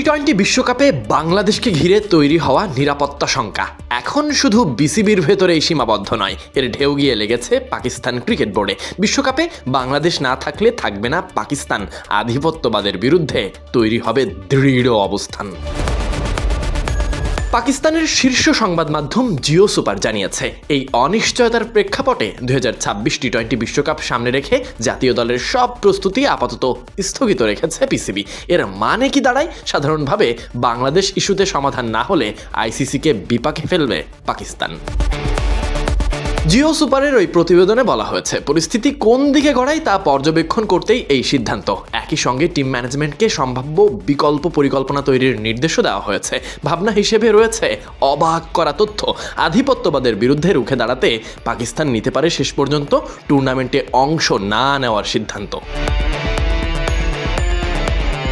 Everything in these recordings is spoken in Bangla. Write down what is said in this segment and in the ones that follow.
টি টোয়েন্টি বিশ্বকাপে বাংলাদেশকে ঘিরে তৈরি হওয়া নিরাপত্তা শঙ্কা। এখন শুধু বিসিবির ভেতরেই সীমাবদ্ধ নয়, এর ঢেউ গিয়ে লেগেছে পাকিস্তান ক্রিকেট বোর্ডে। বিশ্বকাপে বাংলাদেশ না থাকলে থাকবে না পাকিস্তান। আধিপত্যবাদের বিরুদ্ধে তৈরি হবে দৃঢ় অবস্থান। পাকিস্তানের শীর্ষ সংবাদ মাধ্যম জিও সুপার জানিয়েছে, এই অনিশ্চয়তার প্রেক্ষাপটে দুই হাজার ছাব্বিশ টি টোয়েন্টি বিশ্বকাপ সামনে রেখে জাতীয় দলের সব প্রস্তুতি আপাতত স্থগিত রেখেছে পিসিবি। এর মানে কি দাঁড়ায়? সাধারণভাবে বাংলাদেশ ইস্যুতে সমাধান না হলে আইসিসিকে বিপাকে ফেলবে পাকিস্তান। জিও সুপারের ওই প্রতিবেদনে বলা হয়েছে, পরিস্থিতি কোন দিকে গড়ায় তা পর্যবেক্ষণ করতেই এই সিদ্ধান্ত। একই সঙ্গে টিম ম্যানেজমেন্টকে সম্ভাব্য বিকল্প পরিকল্পনা তৈরির নির্দেশও দেওয়া হয়েছে। ভাবনা হিসেবে রয়েছে, অবাক করা তথ্য। আধিপত্যবাদের বিরুদ্ধে রুখে দাঁড়াতে পাকিস্তান নিতে পারে শেষ পর্যন্ত টুর্নামেন্টে অংশ না নেওয়ার সিদ্ধান্ত।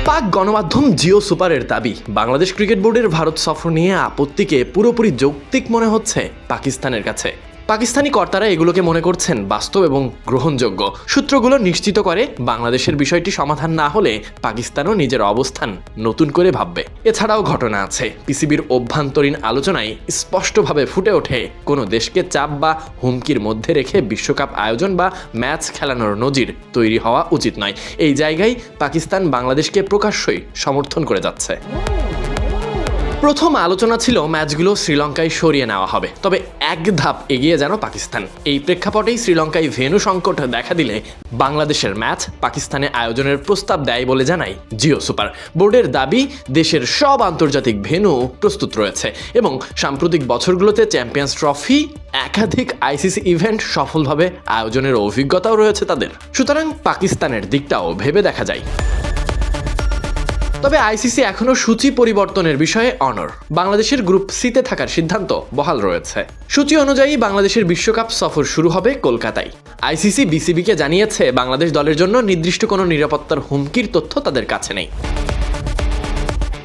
পাক গণমাধ্যম জিও সুপারের দাবি, বাংলাদেশ ক্রিকেট বোর্ডের ভারত সফর নিয়ে আপত্তিকে পুরোপুরি যৌক্তিক মনে হচ্ছে পাকিস্তানের কাছে। পাকিস্তানি কর্তারা এগুলোকে মনে করছেন বাস্তব এবং গ্রহণযোগ্য। সূত্রগুলো নিশ্চিত করে বাংলাদেশের বিষয়টি সমাধান না হলে পাকিস্তানও নিজের অবস্থান নতুন করে ভাববে। এছাড়াও ঘটনা আছে। পিসিবির অভ্যন্তরীণ আলোচনায় স্পষ্টভাবে ফুটে ওঠে কোনো দেশকে চাপ বা হুমকির মধ্যে রেখে বিশ্বকাপ আয়োজন বা ম্যাচ খেলানোর নজির তৈরি হওয়া উচিত নয়। এই জায়গায় পাকিস্তান বাংলাদেশকে প্রকাশ্যই সমর্থন করে যাচ্ছে। প্রথম আলোচনা ছিল ম্যাচগুলো শ্রীলঙ্কায় সরিয়ে নেওয়া হবে। তবে এক ধাপ এগিয়ে যেন পাকিস্তান। এই প্রেক্ষাপটেই শ্রীলঙ্কায় ভেনু সংকট দেখা দিলে বাংলাদেশের ম্যাচ পাকিস্তানে আয়োজনের প্রস্তাব দেয় বলে জানায় জিও সুপার। বোর্ডের দাবি, দেশের সব আন্তর্জাতিক ভেনু প্রস্তুত রয়েছে এবং সাম্প্রতিক বছরগুলোতে চ্যাম্পিয়ন্স ট্রফি, একাধিক আইসিসি ইভেন্ট সফলভাবে আয়োজনের অভিজ্ঞতাও রয়েছে তাদের। সুতরাং পাকিস্তানের দিকটাও ভেবে দেখা যায়। তবে আইসিসি এখনও সূচি পরিবর্তনের বিষয়ে অনর বাংলাদেশের গ্রুপ সিতে থাকার সিদ্ধান্ত বহাল রয়েছে। সূচি অনুযায়ী বাংলাদেশের বিশ্বকাপ সফর শুরু হবে কলকাতায়। আইসিসি বিসিবিকে জানিয়েছে, বাংলাদেশ দলের জন্য নির্দিষ্ট কোনো নিরাপত্তার হুমকির তথ্য তাদের কাছে নেই।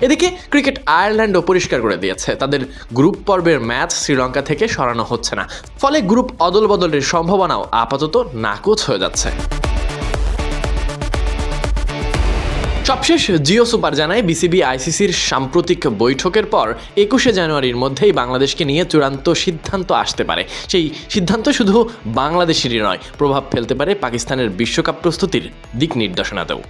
এদিকে ক্রিকেট আয়ারল্যান্ডও পরিষ্কার করে দিয়েছে, তাদের গ্রুপ পর্বের ম্যাচ শ্রীলঙ্কা থেকে সরানো হচ্ছে না। ফলে গ্রুপ অদল বদলের সম্ভাবনাও আপাতত নাকচ হয়ে যাচ্ছে। সবশেষ জিও সুপার জানায় বিসিবি আইসিসির সাম্প্রতিক বৈঠকের পর একুশে জানুয়ারির মধ্যেই বাংলাদেশকে নিয়ে চূড়ান্ত সিদ্ধান্ত আসতে পারে। সেই সিদ্ধান্ত শুধু বাংলাদেশেরই নয়, প্রভাব ফেলতে পারে পাকিস্তানের বিশ্বকাপ প্রস্তুতির দিক নির্দেশনাতেও।